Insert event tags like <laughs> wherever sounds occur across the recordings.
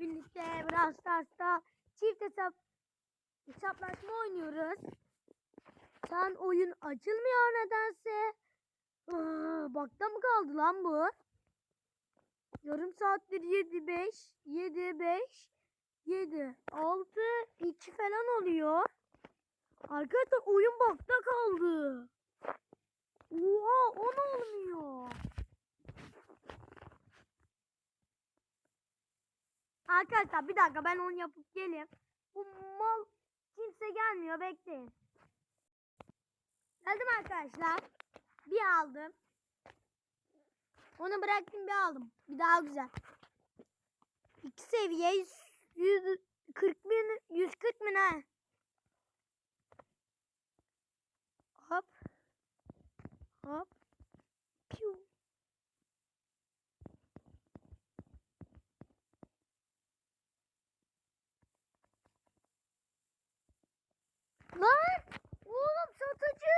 birlikte Brawl Stars'ta çift hesap hesaplaşma oynuyoruz. Şu an oyun açılmıyor nedense. Aa, bakta mı kaldı lan bu? Yarım saattir 7 5 7 5 7 6 2 falan oluyor. Arkadaşlar oyun bakta kaldı. Oha o ne olmuyor? Arkadaşlar bir dakika ben onu yapıp geleyim. Bu mal kimse gelmiyor bekleyin. Geldim arkadaşlar. Bir aldım. Onu bıraktım bir aldım. Bir daha güzel. İki seviye 140 bin 140 bin ha. Lan! Oğlum satıcı!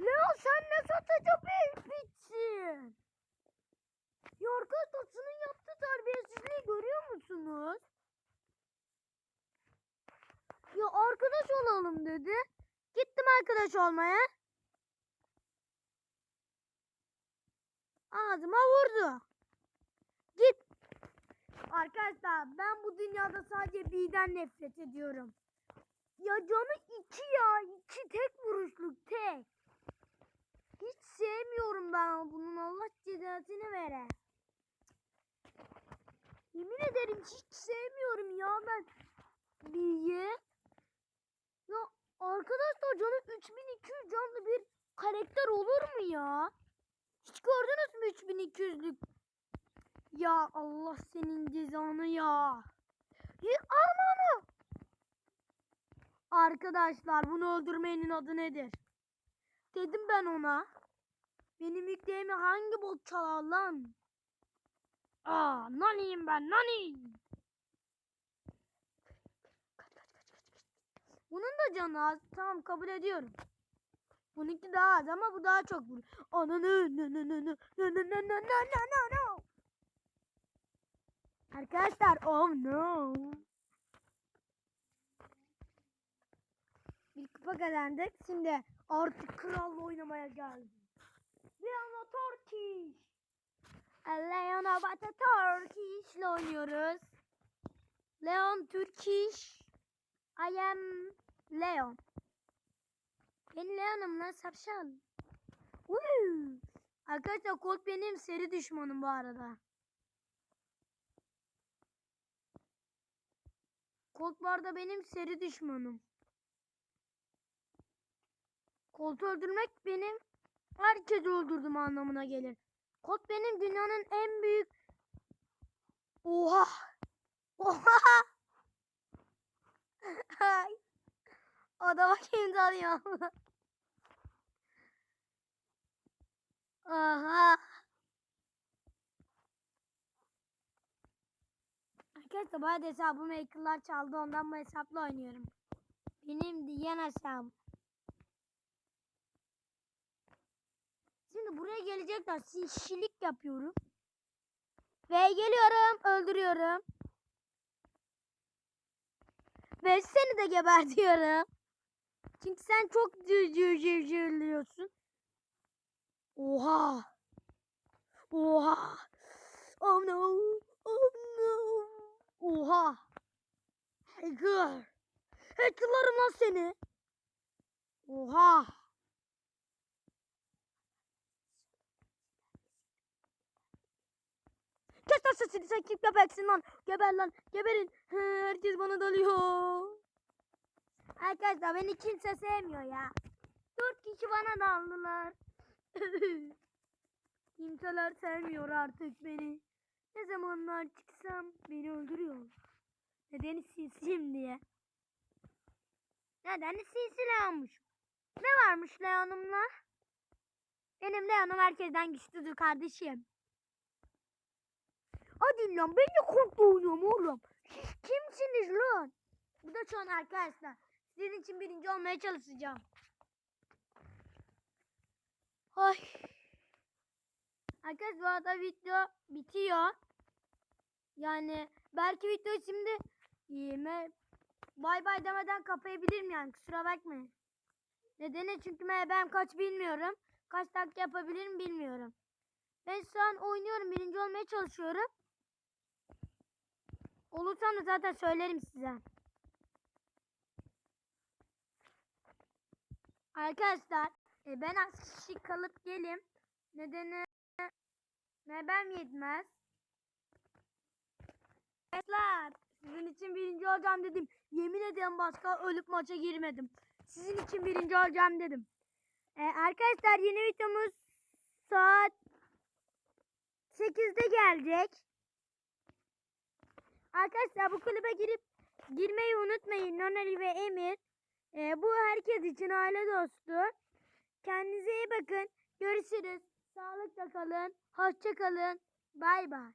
Leo sen ne satıcı bir bitsin? Arkadaşlar şunun yaptığı terbiyesizliği görüyor musunuz? Ya arkadaş olalım dedi. Gittim arkadaş olmaya. Ağzıma vurdu. Arkadaşlar ben bu dünyada sadece birden nefret ediyorum. Ya canı iki ya. iki tek vuruşluk tek. Hiç sevmiyorum ben bunun Allah cezasını vere. Yemin ederim hiç sevmiyorum ya ben Bilge. Ya arkadaşlar canı 3200 canlı bir karakter olur mu ya? Hiç gördünüz mü 3200'lük? Ya Allah senin cezanı ya. Alma onu. Arkadaşlar bunu öldürmeyenin adı nedir? Dedim ben ona. Benim yükleğimi hangi bot çalar lan? Aa, naniyim ben, nani. Bunun da canı az. Tamam kabul ediyorum. Bununki daha az ama bu daha çok vurur. Ananı nı nı nı nı nı nı nı nı nı nı nı. Arkadaşlar oh no. Bir kupa kazandık. Şimdi artık kralla oynamaya geldim. Leona Turkish. Leona Bata Turkish ile oynuyoruz. Leon Turkish. I am Leon. Ben Leon'um lan sapşal. Arkadaşlar Colt benim seri düşmanım bu arada. Colt bu arada benim seri düşmanım. Colt'u öldürmek benim herkesi öldürdüm anlamına gelir. Colt benim dünyanın en büyük Oha! Oha! Adama kim tanıyor? Aha! Arkadaşlar arada hesabımı hackerlar çaldı ondan bu hesapla oynuyorum. Benim diyen hesabım. Şimdi buraya gelecekler. Sinşilik yapıyorum. Ve geliyorum. Öldürüyorum. Ve seni de gebertiyorum. Çünkü sen çok cırcırcırlıyorsun. Oha. Oha. Oh. Oh no. Oha. Hacker. Hackerlarım lan seni. Oha. Kes lan sesini sen kim köpeksin lan. Geber lan. Geberin. Herkes bana dalıyor. Arkadaşlar beni kimse sevmiyor ya. Dört kişi bana daldılar. <laughs> Kimseler sevmiyor artık beni. Ne zamanlar çıksam beni öldürüyor. Nedeni sinsiyim diye. Nedeni sinsi Leon'muş. Ne varmış Leon'umla? Benim Leon'um herkesten güçlüdür kardeşim. Hadi lan ben de korktu oynuyorum oğlum. Siz kimsiniz lan? Bu da şu an arkadaşlar. Sizin için birinci olmaya çalışacağım. Ay. Arkadaşlar bu arada video bitiyor. Yani belki video şimdi yeme bay bay demeden kapayabilirim yani kusura bakmayın. Nedeni çünkü ben kaç bilmiyorum. Kaç dakika yapabilirim bilmiyorum. Ben şu an oynuyorum. Birinci olmaya çalışıyorum. Olursam da zaten söylerim size. Arkadaşlar e, ben az kişi kalıp gelim. Nedeni ne ben yetmez. Arkadaşlar sizin için birinci olacağım dedim. Yemin ederim başka ölüp maça girmedim. Sizin için birinci olacağım dedim. E, arkadaşlar yeni videomuz saat 8'de gelecek. Arkadaşlar bu kulübe girip girmeyi unutmayın. Nonali ve Emir. E, bu herkes için aile dostu. Kendinize iyi bakın. Görüşürüz. Sağlıkla kalın. Hoşça kalın. Bay bay.